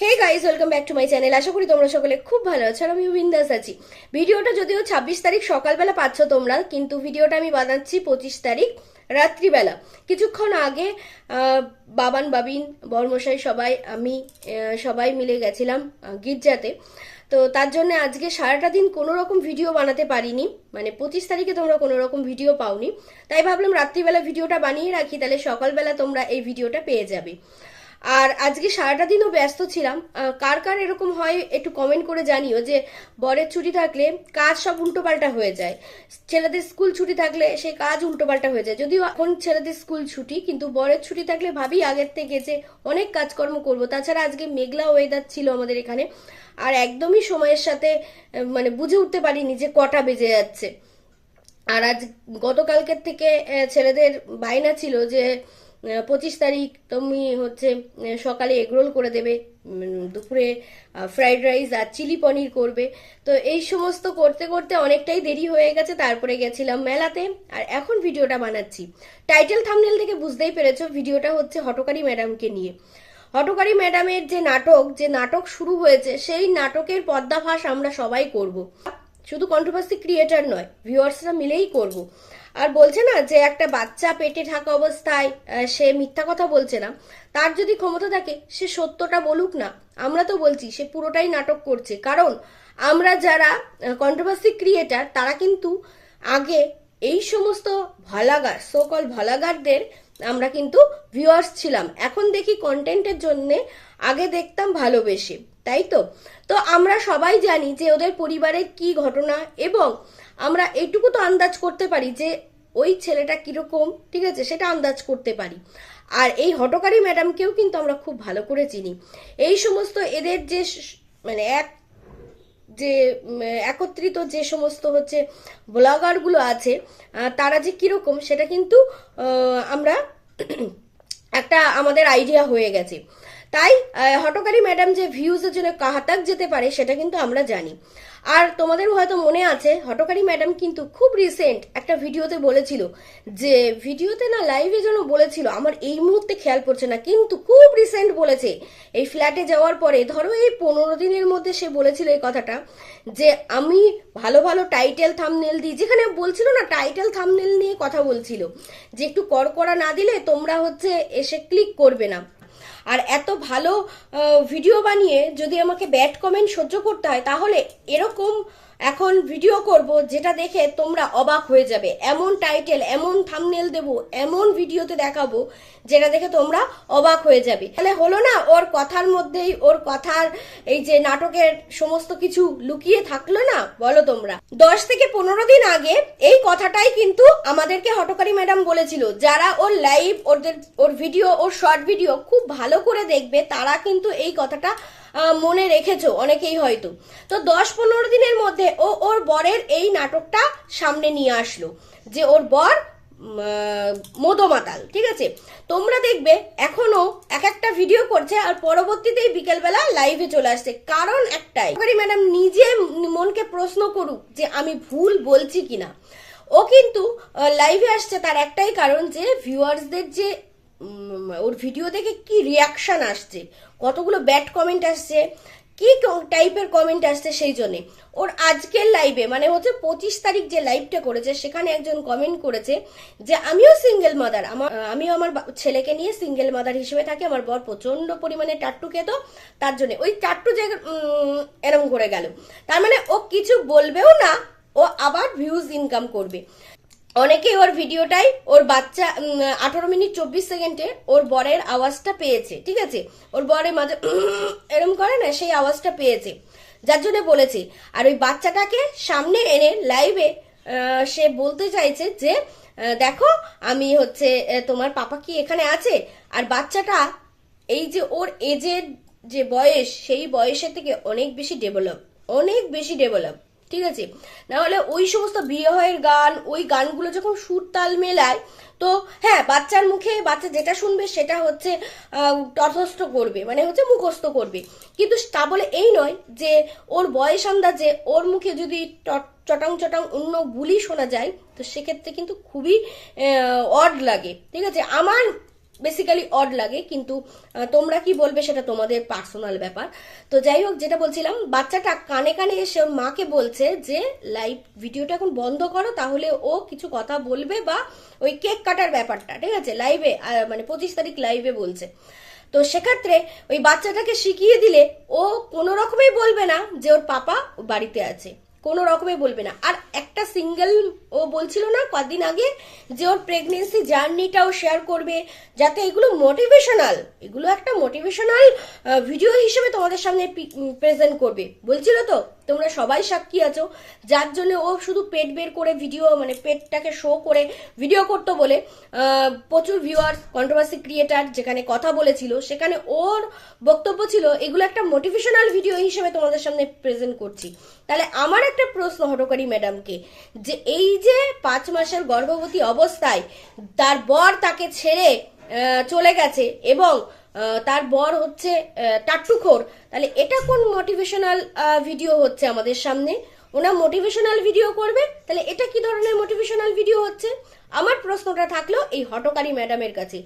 Hey guys welcome back to my channel আশা করি তোমরা সকলে খুব ভালো আছো আর আমি বিন্দাস আছি। ভিডিওটা যদিও ছাব্বিশ তারিখ সকালবেলা পাচ্ছ তোমরা, কিন্তু ভিডিওটা আমি বানাচ্ছি পঁচিশ তারিখ রাত্রিবেলা। কিছুক্ষণ আগে বাবান, বাবিন, বর্মশাই সবাই, আমি সবাই মিলে গেছিলাম গির্জাতে। তো তার জন্য আজকে সারাটা দিন কোনো রকম ভিডিও বানাতে পারিনি। মানে পঁচিশ তারিখে তোমরা কোনো রকম ভিডিও পাওনি। তাই ভাবলাম রাত্রিবেলা ভিডিওটা বানিয়ে রাখি, তাহলে সকালবেলা তোমরা এই ভিডিওটা পেয়ে যাবে। আর আজকে সারাটা দিনও ব্যস্ত ছিলাম। কার কার এরকম হয় একটু কমেন্ট করে জানিও যে, বরের ছুটি থাকলে কাজ সব উল্টোপাল্টা হয়ে যায়। ছেলেদের স্কুল ছুটি থাকলে সে কাজ উল্টোপাল্টা হয়ে যায়। যদিও এখন ছেলেদের স্কুল ছুটি, কিন্তু বরের ছুটি থাকলে ভাবি আগের থেকে যে অনেক কাজকর্ম করব। তাছাড়া আজকে মেঘলা ওয়েদার ছিল আমাদের এখানে, আর একদমই সময়ের সাথে মানে বুঝে উঠতে পারিনি যে কটা বেজে যাচ্ছে। আর আজ গতকালকের থেকে ছেলেদের বায়না ছিল যে পঁচিশ তারিখ তুমি হচ্ছে সকালে এগরোল করে দেবে দুপুরে ফ্রাইড রাইস আর চিলি পনির করবে। তো এই সমস্ত করতে করতে অনেকটাই দেরি হয়ে গেছে, তারপরে গেছিলাম মেলাতে, আর এখন ভিডিওটা বানাচ্ছি। টাইটেল থামনেল থেকে বুঝতেই পেরেছ, ভিডিওটা হচ্ছে হটকারী ম্যাডামকে নিয়ে। হটকারী ম্যাডামের যে নাটক যে নাটক শুরু হয়েছে, সেই নাটকের পদ্মাভাস আমরা সবাই করব। শুধু কন্ট্রোভার্সি ক্রিয়েটার নয় ভিউয়ার্সরা মিলেই করব। আর বলছে না যে একটা বাচ্চা পেটে থাকা অবস্থায় সে মিথ্যা কথা বলছে না। তার যদি ক্ষমতা থাকে, সে সত্যটা বলুক না। আমরা তো বলছি, সে পুরোটাই নাটক করছে। কারণ আমরা যারা কন্ট্রোভার্সি ক্রিয়েটার তারা কিন্তু আগে এই সমস্ত ভলাগার সোকল ভলাগারদের আমরা কিন্তু ভিউয়ার্স ছিলাম। এখন দেখি কন্টেন্টের জন্য আগে দেখতাম ভালোবেসে। তাই তো? তো আমরা সবাই জানি যে ওদের পরিবারের কি ঘটনা এবং আমরা এইটুকু তো আন্দাজ করতে পারি যে ওই ছেলেটা কীরকম, ঠিক আছে, সেটা আন্দাজ করতে পারি। আর এই হটকারী ম্যাডামকেও কিন্তু আমরা খুব ভালো করে চিনি। এই সমস্ত এদের যে মানে এক, যে একত্রিত যে সমস্ত হচ্ছে ব্লগারগুলো আছে তারা যে কীরকম সেটা কিন্তু আমরা একটা আমাদের আইডিয়া হয়ে গেছে। তাই হটকারী ম্যাডাম যে ভিউজের জন্য কাহাতাক যেতে পারে সেটা কিন্তু আমরা জানি। আর তোমাদের হয়তো মনে আছে, হটকারী ম্যাডাম কিন্তু খুব রিসেন্ট একটা ভিডিওতে বলেছিল যে, ভিডিওতে না লাইভে যেন বলেছিল, আমার এই মুহূর্তে খেয়াল পড়ছে না, কিন্তু খুব রিসেন্ট বলেছে। এই ফ্ল্যাটে যাওয়ার পরে, ধরো এই পনেরো দিনের মধ্যে সে বলেছিল এই কথাটা যে, আমি ভালো ভালো টাইটেল থামনেল দিই। যেখানে বলছিল না টাইটেল থামনেল নিয়ে কথা বলছিল। যে, একটু করকরা না দিলে তোমরা হচ্ছে এসে ক্লিক করবে না। আর এত ভালো ভিডিও বানিয়ে যদি আমাকে ব্যাড কমেন্ট সহ্য করতে হয় তাহলে এরকম এখন ভিডিও করব যেটা দেখে তোমরা অবাক হয়ে যাবে। এমন টাইটেল এমন থামনেল দেব, এমন ভিডিওতে দেখাবো যেটা দেখে তোমরা অবাক হয়ে যাবে। তাহলে হলো না, ওর কথার মধ্যেই, ওর কথার এই যে নাটকের সমস্ত কিছু লুকিয়ে থাকল না? বলো তোমরা। দশ থেকে পনেরো দিন আগে এই কথাটাই কিন্তু আমাদেরকে হটকারী ম্যাডাম বলেছিল। যারা ওর লাইভ ওদের, ওর ভিডিও ওর শর্ট ভিডিও খুব ভালো করে দেখবে, তারা কিন্তু এই কথাটা মনে রেখেছো, অনেকেই হয়তো। তো দশ পনেরো দিনের মধ্যে ও ওর বরের এই নাটকটা সামনে নিয়ে আসলো, যে ওর বর মদমাতাল ঠিক আছে? তোমরা দেখবে এখনও এক একটা ভিডিও করছে আর পরবর্তীতেই বিকেলবেলা লাইভে চলে আসছে। কারণ একটাই ম্যাডাম নিজে মনকে প্রশ্ন করুক যে আমি ভুল বলছি কিনা। ও কিন্তু লাইভে আসছে তার একটাই কারণ যে ভিউয়ার্সদের যে ওর ভিডিও দেখে কি রিয়াকশন আসছে? কতগুলো ব্যাড কমেন্ট আসছে? কি টাইপের কমেন্ট আসছে সেই জন্যে? ওর আজকের লাইভে মানে হচ্ছে পঁচিশ তারিখ যে লাইভটা করেছে সেখানে একজন কমেন্ট করেছে যে আমিও সিঙ্গেল মাদার আমার আমিও আমার ছেলেকে নিয়ে সিঙ্গেল মাদার হিসেবে থাকি আমার বর প্রচণ্ড পরিমাণে টাট্টু খেত তার জন্য। ওই টাট্টু উম, এরম করে গেল। তার মানে ও কিছু বলবেও না ও আবার ভিউজ ইনকাম করবে। অনেকে ওর ভিডিওটাই ওর বাচ্চা আঠারো মিনিট চব্বিশ সেকেন্ডে ওর বরের আওয়াজটা পেয়েছে, ঠিক আছে? ওর বরের মাঝে এরম করে না, সেই আওয়াজটা পেয়েছে। যার জন্য বলেছে, আর ওই বাচ্চাটাকে সামনে এনে লাইভে সে বলতে চাইছে যে দেখো, আমি হচ্ছে তোমার পাপা কি এখানে আছে? আর বাচ্চাটা, এই যে ওর এজের যে বয়স, সেই বয়সের থেকে অনেক বেশি ডেভেলপ অনেক বেশি ডেভেলপ ঠিক আছে? না হলে ওই সমস্ত বিয়ের গান, ওই গানগুলো যখন সুর তাল মেলায়, তো হ্যাঁ বাচ্চার মুখে বাচ্চা যেটা শুনবে সেটা হচ্ছে তথস্থ করবে মানে হচ্ছে মুখস্থ করবে। কিন্তু তা বলে এই নয় যে ওর বয়স আন্দাজে ওর মুখে যদি চটাং চটাং অন্য বুলি শোনা যায়, তো সেক্ষেত্রে কিন্তু খুবই অড লাগে। ঠিক আছে? আমার বেসিক্যালি অড লাগে, কিন্তু তোমরা কি বলবে সেটা তোমাদের পার্সোনাল ব্যাপার। তো যাই হোক, যেটা বলছিলাম, বাচ্চাটা কানে কানে এসে ওর মাকে বলছে যে, লাইভ ভিডিওটা এখন বন্ধ করো, তাহলে ও কিছু কথা বলবে বা ওই কেক কাটার ব্যাপারটা। ঠিক আছে? লাইভে মানে পঁচিশ তারিখ লাইভে বলছে। তো সেক্ষেত্রে ওই বাচ্চাটাকে শিখিয়ে দিলে ও কোনো রকমেই বলবে না যে, ওর পাপা বাড়িতে আছে। কোনো রকমে বলবে না। আর একটা সিঙ্গেল ও বলছিল না কদিন আগে যে ওর প্রেগনেন্সি জার্নিটাও শেয়ার করবে, যাতে এগুলো মোটিভেশনাল এগুলো একটা মোটিভেশনাল ভিডিও হিসেবে তোমাদের সামনে প্রেজেন্ট করবে। বলছিল তো, তোমরা সবাই সাক্ষী আছো, যার জন্য ও শুধু পেট বের করে ভিডিও মানে পেটটাকে শো করে ভিডিও করতো বলে প্রচুর ভিউয়ার্স কন্ট্রোভার্সি ক্রিয়েটার যেখানে কথা বলেছিল, সেখানে ওর বক্তব্য ছিল, এগুলো একটা মোটিভেশনাল ভিডিও হিসেবে তোমাদের সামনে প্রেজেন্ট করছি। তাহলে আমার একটা প্রশ্ন হটকারী ম্যাডামকে, যে এই যে পাঁচ মাসের গর্ভবতী অবস্থায় তার বর তাকে ছেড়ে চলে গেছে এবং তার বর হচ্ছে টাট্টুখোর তাহলে এটা কোন মোটিভেশনাল ভিডিও হচ্ছে আমাদের সামনে? ওনা মোটিভেশনাল ভিডিও করবে, তাহলে এটা কি ধরনের মোটিভেশনাল ভিডিও হচ্ছে? আমার প্রশ্নটা থাকল এই হটকারী ম্যাডামের কাছে।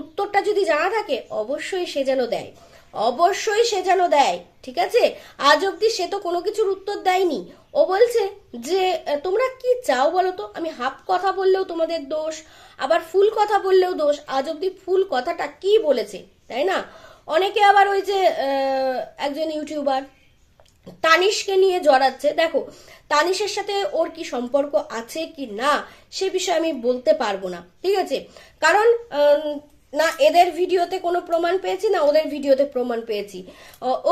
উত্তরটা যদি জানা থাকে, অবশ্যই সে যেন দেয়। অবশ্যই সে যেন দেয়, ঠিক আছে? আজ অব্দি সে তো কোনো কিছুর উত্তর দেয়নি। ও বলছে যে তোমরা কি চাও বলো তো? আমি হাফ কথা বললেও তোমাদের দোষ, আবার ফুল কথা বললেও দোষ। আজ অব্দি ফুল কথাটা কি বলেছে, তাই না? অনেকে আবার ওই যে একজন ইউটিউবার তানিশকে নিয়ে জড়াচ্ছে। দেখো, তানিশের সাথে ওর কি সম্পর্ক আছে কি না, সে বিষয়ে আমি বলতে পারব না, ঠিক আছে? কারণ না, এদের ভিডিওতে কোনো প্রমাণ পেয়েছি, না ওদের ভিডিওতে প্রমাণ পেয়েছি।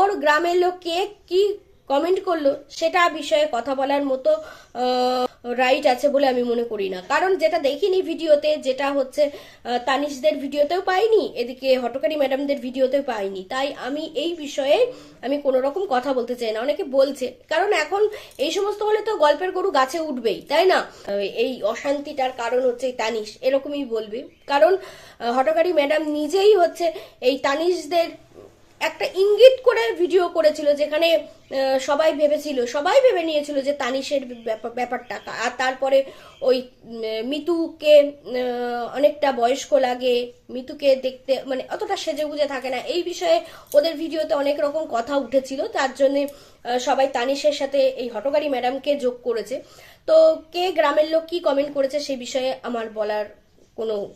ওর গ্রামের লোক কে কি কমেন্ট করল, সেটা বিষয়ে কথা বলার মতো রাইট আছে বলে আমি মনে করি না। কারণ যেটা দেখিনি ভিডিওতে, যেটা হচ্ছে তানিশদের ভিডিওতেও পাইনি, এদিকে হটকারী ম্যাডামদের ভিডিওতেও পাইনি। তাই আমি এই বিষয়ে আমি কোনো রকম কথা বলতে চাই না। অনেকে বলছে, কারণ এখন এই সমস্ত হলে তো গল্পের গরু গাছে উঠবেই, তাই না? এই অশান্তিটার কারণ হচ্ছে তানিশ, এরকমই বলবে। কারণ হটকারী ম্যাডাম নিজেই হচ্ছে এই তানিশদের একটা ইঙ্গিত করে ভিডিও করেছিল যেখানে সবাই ভেবেছিল, সবাই ভেবে নিয়েছিল যে তানিশের ব্যাপার- ব্যাপারটা। আর তারপরে ওই মিতুকে অনেকটা বয়স্ক লাগে, মিতুকে দেখতে মানে অতটা সেজে গুজে থাকে না। এই বিষয়ে ওদের ভিডিওতে অনেক রকম কথা উঠেছিল, তার জন্যে সবাই তানিশের সাথে এই হটকারী ম্যাডামকে যোগ করেছে। তো কে গ্রামের লোক কি কমেন্ট করেছে সেই বিষয়ে আমার বলার কোনো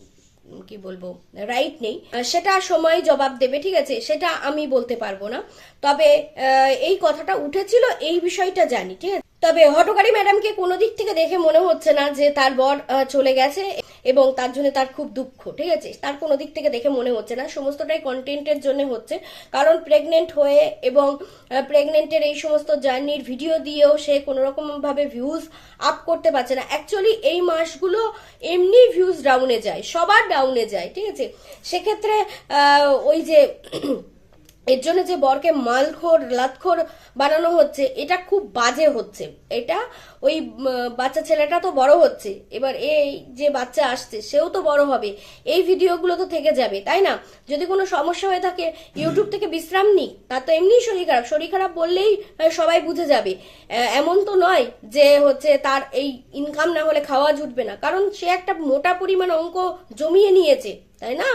কি বলব রাইট নেই। সেটা সময় জবাব দেবে, ঠিক আছে? সেটা আমি বলতে পারব না। তবে এই কথাটা উঠেছিল, এই বিষয়টা জানি, ঠিক আছে? তবে হটকারী ম্যাডামকে কোনো দিক থেকে দেখে মনে হচ্ছে না যে তার বর চলে গেছে এবং তার জন্য তার খুব দুঃখ, ঠিক আছে? তার কোনো দিক থেকে দেখে মনে হচ্ছে না। সমস্তটাই কন্টেন্টের জন্য হচ্ছে। কারণ প্রেগনেন্ট হয়ে এবং প্রেগনেন্টের এই সমস্ত জার্নির ভিডিও দিয়েও সে কোনো রকম ভাবে ভিউজ আপ করতে পারছে না। অ্যাকচুয়ালি এই মাসগুলো এমনি ভিউজ ডাউনে যায়, সবার ডাউনে যায়, ঠিক আছে? সেক্ষেত্রে ওই যে এর জন্য যে বরকে মালখোর, লাতখোর বানানো হচ্ছে, এটা খুব বাজে হচ্ছে। এটা ওই বাচ্চা ছেলেটা তো বড় হচ্ছে। এবার এই যে বাচ্চা আসছে, সেও তো বড় হবে। এই ভিডিওগুলো তো থেকে যাবে, তাই না? যদি কোনো সমস্যা হয়ে থাকে ইউটিউব থেকে বিশ্রাম নিক। তার তো এমনিই শরীর খারাপ। শরীর খারাপ বললেই সবাই বুঝে যাবে। এমন তো নয় যে হচ্ছে তার এই ইনকাম না হলে খাওয়া জুটবে না। কারণ সে একটা মোটা পরিমাণ অঙ্ক জমিয়ে নিয়েছে। তাই না?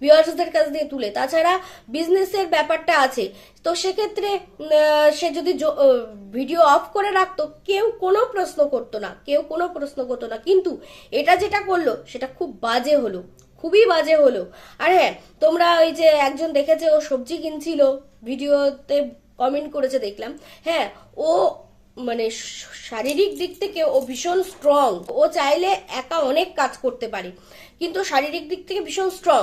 ভিউয়ার্সদের কাছ দিয়ে তুলে। তাছাড়া বিজনেসের ব্যাপারটা আছে। তো সেক্ষেত্রে সে যদি ভিডিও অফ করে রাখতো, কেউ কোনো প্রশ্ন করতো না। কেউ কোনো প্রশ্ন করতো না। কিন্তু এটা যেটা করল, সেটা খুব বাজে হলো। খুবই বাজে হলো। আর হ্যাঁ তোমরা ওই যে একজন দেখেছে, ও সবজি কিনছিল ভিডিওতে কমেন্ট করেছে, দেখলাম। হ্যাঁ ও মানে শারীরিক দিক থেকে ও ভীষণ স্ট্রং ও চাইলে একা অনেক কাজ করতে পারে, কিন্তু শারীরিক দিক থেকে ভীষণ স্ট্রং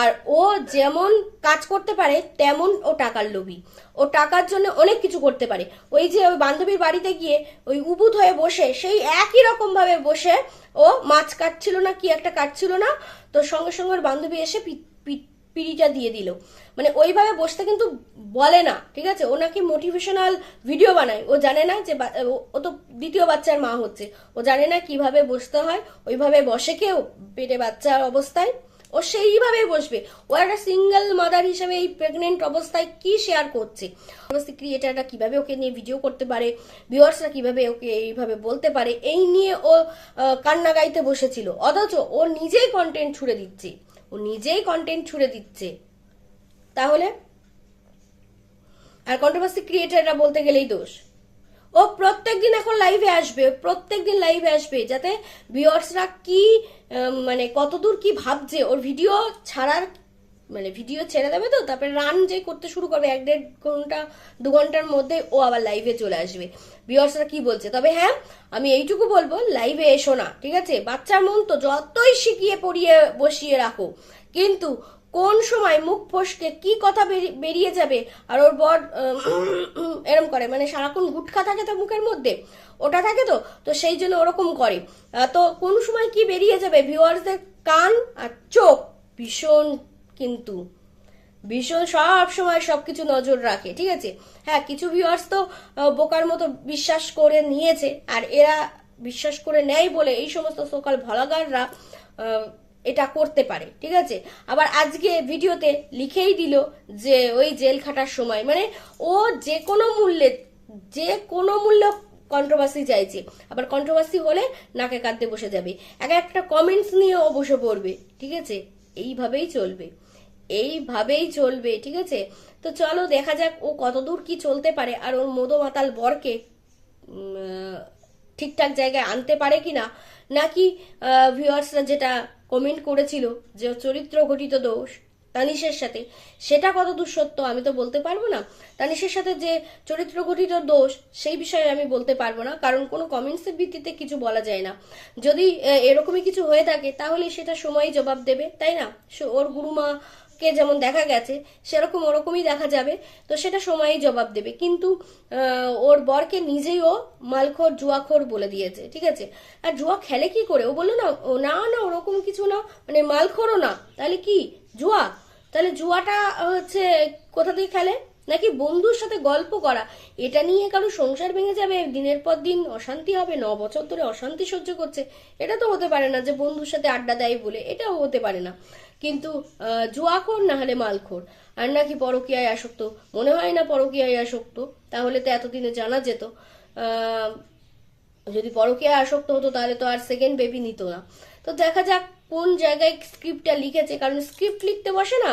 আর ও যেমন কাজ করতে পারে, তেমন ও টাকার লোভী। ও টাকার জন্য অনেক কিছু করতে পারে। ওই যে ওই বান্ধবীর বাড়িতে গিয়ে ওই উবুত হয়ে বসে, সেই একই রকম ভাবে বসে ও মাছ কাটছিল না, কি একটা কাটছিল না, তো সঙ্গে সঙ্গে ওর বান্ধবী এসে পিড়িটা দিয়ে দিল। মানে ওইভাবে বসতে কিন্তু বলে না, ঠিক আছে? ও নাকি মোটিভেশনাল ভিডিও বানায়। ও জানে না যে ও- তো দ্বিতীয় বাচ্চার মা হচ্ছে। ও জানে না কীভাবে বসতে হয়, ওইভাবে বসে কেউ পেটে বাচ্চার অবস্থায়। ও সেইভাবে বসবে। ও একটা সিঙ্গেল মাদার হিসেবে এই প্রেগনেন্ট অবস্থায় কি শেয়ার করছে? ক্রিয়েটাররা কীভাবে ওকে নিয়ে ভিডিও করতে পারে? ভিউয়ার্সরা কীভাবে ওকে এইভাবে বলতে পারে? এই নিয়ে ও কান্না গাইতে বসেছিল। অথচ ও নিজেই কন্টেন্ট ছুড়ে দিচ্ছে। ও নিজেই কন্টেন্ট ছুড়ে দিচ্ছে। তাহলে? আর কন্ট্রোভার্সি ক্রিয়েটাররা বলতে গেলেই দোষ। ও প্রত্যেক দিন এখন লাইভে আসবে প্রত্যেক দিন লাইভে আসবে, যাতে ভিউয়ার্সরা কি মানে কতদূর কি ভাবছে, ওর ভিডিও ছাড়ার মানে ভিডিও ছেড়ে দেবে তো, তারপরে রান যে করতে শুরু করবে, এক দেড় ঘণ্টা, দু ঘণ্টার মধ্যে ও আবার লাইভে চলে আসবে। ভিউয়ার্সরা কি বলছে? তবে হ্যাঁ আমি এইটুকু বলব লাইভে এসো না, ঠিক আছে? বাচ্চার মন তো যতই শিখিয়ে পড়িয়ে বসিয়ে রাখো, কিন্তু কোন সময় মুখ ফসকে কি কথা বেরি- বেরিয়ে যাবে, আর ওর বর এরম করে মানে সারাক্ষণ গুটখা থাকে তো মুখের মধ্যে, ওটা থাকে তো তো সেই জন্য ওরকম করে। তো কোন সময় কি বেরিয়ে যাবে? ভিউয়ার্সদের কান আর চোখ ভীষণ কিন্তু ভীষণ সব সময় সবকিছু নজর রাখে, ঠিক আছে? হ্যাঁ কিছু ভিউয়ার্স তো বোকার মতো বিশ্বাস করে নিয়েছে, আর এরা বিশ্বাস করে নেয় বলে এই সমস্ত সকাল ভলাগাররা এটা করতে পারে, ঠিক আছে? আবার আজকে ভিডিওতে লিখেই দিল যে ওই জেল খাটার সময় মানে ও যে কোনো মূল্যে, যে কোনো মূল্য কন্ট্রোভার্সি চাইছে, আবার কন্ট্রোভার্সি হলে নাকে কাঁদতে বসে যাবে। এক একটা কমেন্টস নিয়ে ও বসে পড়বে, ঠিক আছে? এইভাবেই চলবে। এইভাবেই চলবে, ঠিক আছে? তো চলো, দেখা যাক ও কতদূর কি চলতে পারে। আর ওর মদো মাতাল বরকে ঠিকঠাক জায়গায় আনতে পারে কিনা নাকি ভিউয়ার্সরা যেটা কমেন্ট করেছিল যে চরিত্র ঘটিত দোষ তানিশের সাথে, সেটা কত সত্য আমি তো বলতে পারব না। তানিশের সাথে যে চরিত্র গঠিত দোষ, সেই বিষয়ে আমি বলতে পারব না, কারণ কোনো কমেন্টসের ভিত্তিতে কিছু বলা যায় না। যদি এরকমই কিছু হয়ে থাকে, তাহলে সেটা সময়ই জবাব দেবে, তাই না? ওর গুরুমা কে যেমন দেখা গেছে, সেরকম ওরকমই দেখা যাবে। তো সেটা সময়ই জবাব দেবে। কিন্তু ওর বরকে নিজেই ও মালখোর, জুয়াখোর বলে দিয়েছে, ঠিক আছে? আর জুয়া খেলে কি করে? ও বলল, না, ও, না না, ওরকম কিছু না। মানে মালখোরও না। তাহলে কি? জুয়া? তাহলে জুয়াটা হচ্ছে কোথা থেকে খেলে? নাকি বন্ধুর সাথে গল্প করা? এটা নিয়ে কারও সংসার ভেঙে যাবে। দিনের পর দিন অশান্তি হবে, ন বছর ধরে অশান্তি সহ্য করছে। এটা তো হতে পারে না যে বন্ধুর সাথে আড্ডা দেয় বলে। এটাও হতে পারে না। কিন্তু জুয়াখোর না হলে মালখোর। আর নাকি পরকীয়ায় আসক্ত? মনে হয় না পরকীয়ায় আসক্ত। তাহলে তো এতদিনে জানা যেত। যদি পরকীয়ায় আসক্ত হতো, তাহলে তো আর সেকেন্ড বেবি নিত না। তো দেখা যাক কোন জায়গায় স্ক্রিপ্টটা লিখেছে। কারণ স্ক্রিপ্ট লিখতে বসে না।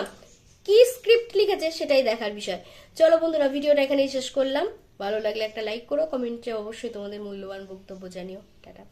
কি স্ক্রিপ্ট লিখেছে সেটাই দেখার বিষয়। চলো বন্ধুরা, ভিডিওটা এখানেই শেষ করলাম। ভালো লাগলে একটা লাইক করো। কমেন্টে অবশ্যই তোমাদের মূল্যবান বক্তব্য জানিও। টাটা।